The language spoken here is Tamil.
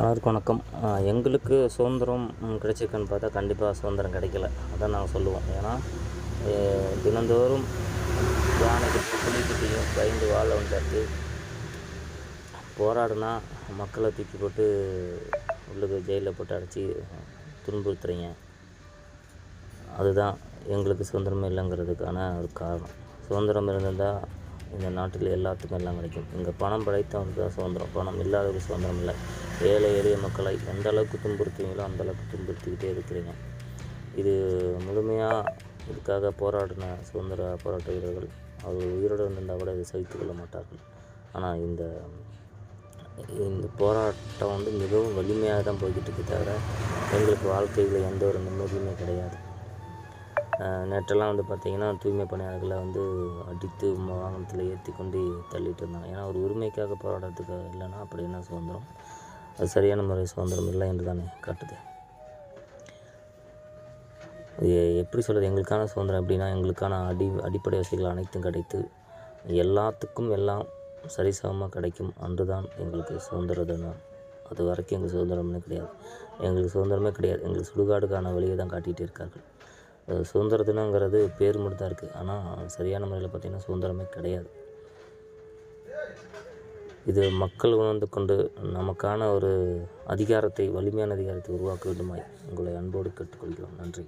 அனைவருக்கும் வணக்கம். எங்களுக்கு சுதந்திரம் கிடைச்சிருக்குன்னு பார்த்தா கண்டிப்பாக சுதந்திரம் கிடைக்கல. அதான் நாங்கள் சொல்லுவோம். ஏன்னா தினந்தோறும் யானைக்கு புலிக்கிட்டையும் பயந்து வாழ வந்தாச்சு. போராடினா மக்களை தூக்கி போட்டு உள்ளுக்கு ஜெயிலில் போட்டு அடைச்சி துன்புறுத்துறீங்க. அதுதான் எங்களுக்கு சுதந்திரமே இல்லைங்கிறதுக்கான ஒரு காரணம். சுதந்திரம் இருந்திருந்தால் இந்த நாட்டில் எல்லாத்துக்கும் எல்லாம் கிடைக்கும். இங்கே பணம் படைத்தவனுக்கு தான் சுதந்திரம். பணம் இல்லாதவருக்கு சுதந்திரம் இல்லை. ஏழை எளிய மக்களை எந்த அளவுக்கு துன்புறுத்துவீங்களோ அந்த அளவுக்கு துன்புறுத்திக்கிட்டே இருக்கிறீங்க. இது முழுமையாக இதுக்காக போராடின சுதந்திர போராட்ட வீரர்கள். அவர் உயிரோடு இருந்தால் கூட இதை சகித்து கொள்ள மாட்டார்கள். ஆனால் இந்த இந்த போராட்டம் வந்து மிகவும் வலிமையாக தான் போய்கிட்டு இருக்கு தவிர எங்களுக்கு வாழ்க்கையில் எந்த ஒரு நிம்மதியுமே கிடையாது. நேற்றெல்லாம் வந்து பார்த்திங்கன்னா தூய்மை பணியாளர்களை வந்து அடித்து வாகனத்தில் ஏற்றி கொண்டு தள்ளிட்டு இருந்தாங்க. ஏன்னா ஒரு உரிமைக்காக போராடுறதுக்கு இல்லைன்னா அப்படி என்ன சுதந்திரம்? அது சரியான முறை சுதந்திரம் இல்லை என்று தானே காட்டுது. இது எப்படி சொல்கிறது எங்களுக்கான சுதந்திரம் எப்படின்னா எங்களுக்கான அடி அடிப்படை வசதிகள் அனைத்தும் கிடைத்து எல்லாத்துக்கும் எல்லாம் சரிசமமாக கிடைக்கும் அன்று தான் எங்களுக்கு சுதந்திர தினம் அது வரைக்கும் எங்களுக்கு சுதந்திரம்னு கிடையாது. எங்களுக்கு சுதந்திரமே கிடையாது. எங்களுக்கு சுடுகாடுக்கான வழியை தான் காட்டிகிட்டு இருக்கார்கள். சுதந்திர தினங்கிறது பேர் மட்டும் தான் இருக்குது ஆனால் சரியான முறையில் பார்த்திங்கன்னா சுதந்திரமே கிடையாது. இது மக்கள் உணர்ந்து கொண்டு நமக்கான ஒரு அதிகாரத்தை வலிமையான அதிகாரத்தை உருவாக்க வேண்டுமாய் உங்களை அன்போடு கேட்டுக்கொள்கிறோம். நன்றி.